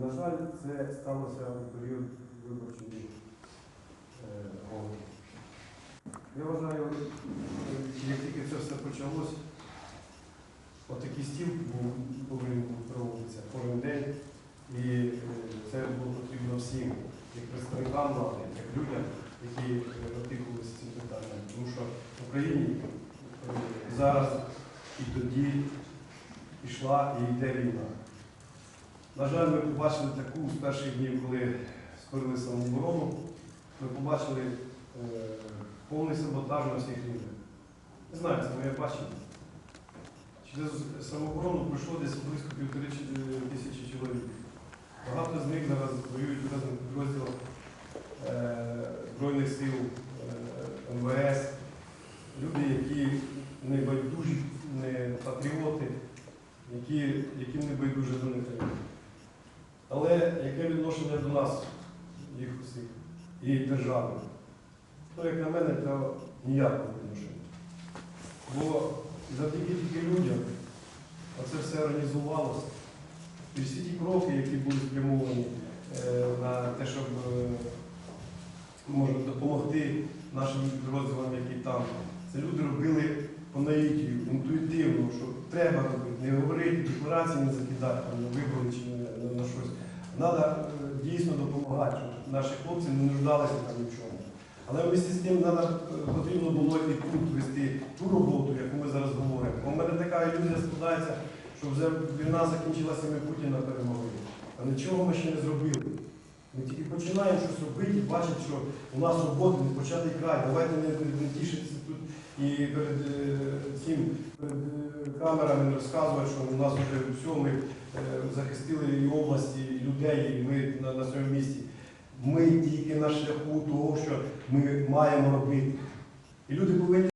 На жаль, це сталося у період виборчої е. Я вважаю, як тільки це все почалось, отакий стіл повинен проводитися кожен день. І е, це було потрібно всім, як представникам влади, як людям, які е, опікувалися цим питанням. Тому що в Україні зараз і тоді йшла і йде війна. На жаль, ми побачили таку з перших днів, коли створили самооборону, ми побачили е, повний саботаж на всіх рівнях. Не знаю, це моє бачення. Через самооборону пройшло десь близько півтори е, тисячі чоловік. Багато з них зараз воюють в різних підрозділах е, Збройних сил, е, МВС, люди, які не байдужі, не патріоти, які, яким не байдуже до них треба. Але яке відношення до нас, їх усіх, і держави? То, як на мене, то ніякого відношення. Бо завдяки тільки людям оце все організувалося. І всі ті кроки, які були спрямовані е, на те, щоб е, може, допомогти нашим підрозділам, які там, це люди робили по наїтію, інтуїтивно, що треба робити, не говорити, декларації не закидати на вибори чи на, щось. Треба дійсно допомагати, наші хлопці не нуждалися там ні в чому. Але вместе з тим е, потрібно було і тут вести ту роботу, яку ми зараз говоримо. В мене така ілюзія складається, що вже війна закінчилася, і ми Путіна перемогли. А нічого ми ще не зробили. Ми тільки починаємо щось робити, і бачити, що у нас робота не початий край. Давайте не, не, не тішитися тут і перед е, цим перед камерами не розказувати, що у нас вже все, ми е, захистили і області, і людей, і ми на, на своєму місці. Ми тільки на шляху того, що ми маємо робити. І люди повинні.